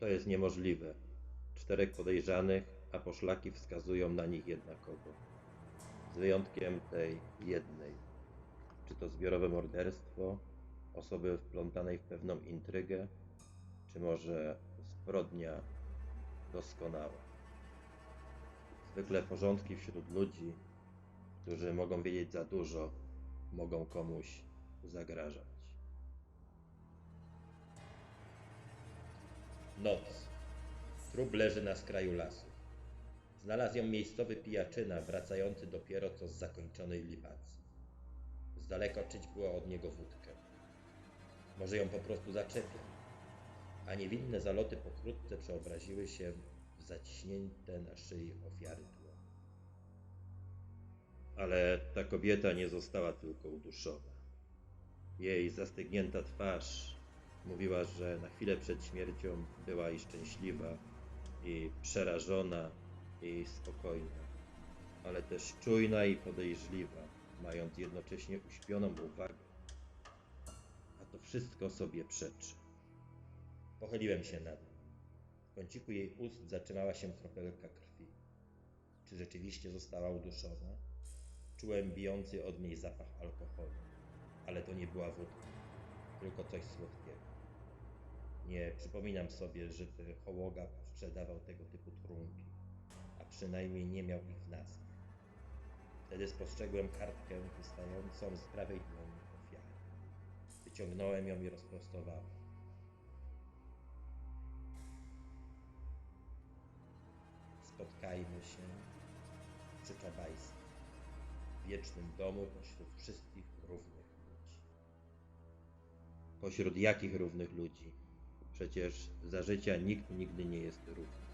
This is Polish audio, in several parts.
To jest niemożliwe. Czterech podejrzanych, a poszlaki wskazują na nich jednakowo. Z wyjątkiem tej jednej. Czy to zbiorowe morderstwo, osoby wplątanej w pewną intrygę, czy może zbrodnia doskonała. Zwykle porządki wśród ludzi, którzy mogą wiedzieć za dużo, mogą komuś zagrażać. Noc. Trup leży na skraju lasu. Znalazł ją miejscowy pijaczyna, wracający dopiero co z zakończonej libacji. Z daleka czuć było od niego wódkę. Może ją po prostu zaczepiał. A niewinne zaloty pokrótce przeobraziły się w zaciśnięte na szyi ofiary tło. Ale ta kobieta nie została tylko uduszona. Jej zastygnięta twarz mówiła, że na chwilę przed śmiercią była i szczęśliwa, i przerażona, i spokojna, ale też czujna i podejrzliwa, mając jednocześnie uśpioną uwagę. A to wszystko sobie przeczy. Pochyliłem się nad nią. W kąciku jej ust zatrzymała się kropelka krwi. Czy rzeczywiście została uduszona? Czułem bijący od niej zapach alkoholu, ale to nie była wódka, tylko coś słodkiego. Nie przypominam sobie, żeby Hołoga sprzedawał tego typu trunki, a przynajmniej nie miał ich w nazwie. Wtedy spostrzegłem kartkę wystającą z prawej dłoni ofiary. Wyciągnąłem ją i rozprostowałem. Spotkajmy się przy Czabajskim, w wiecznym domu pośród wszystkich równych ludzi. Pośród jakich równych ludzi? Przecież za życia nikt nigdy nie jest równy.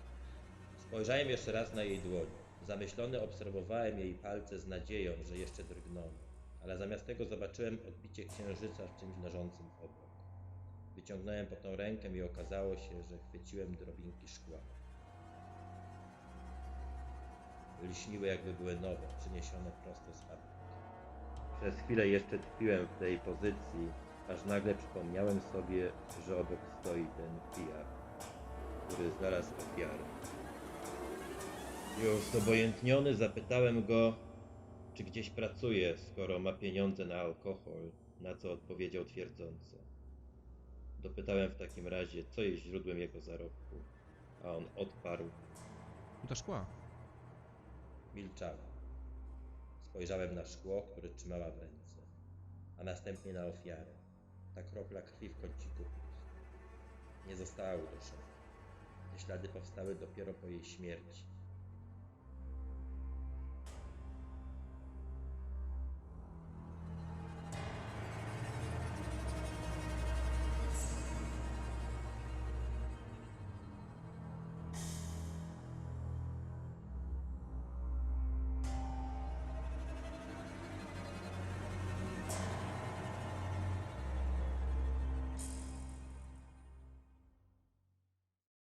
Spojrzałem jeszcze raz na jej dłoń. Zamyślony obserwowałem jej palce z nadzieją, że jeszcze drgną, ale zamiast tego zobaczyłem odbicie księżyca w czymś leżącym obok. Wyciągnąłem po tą rękę i okazało się, że chwyciłem drobinki szkła. Lśniły jakby były nowe, przyniesione prosto z fabryki. Przez chwilę jeszcze tkwiłem w tej pozycji, aż nagle przypomniałem sobie, że obok stoi ten pijak, który znalazł ofiarę. Już zobojętniony zapytałem go, czy gdzieś pracuje, skoro ma pieniądze na alkohol, na co odpowiedział twierdząco. Dopytałem w takim razie, co jest źródłem jego zarobku, a on odparł, Do szkła. Milczała. Spojrzałem na szkło, które trzymała w ręce, a następnie na ofiarę. Ta kropla krwi w kąciku. Nie została uduszona. Te ślady powstały dopiero po jej śmierci.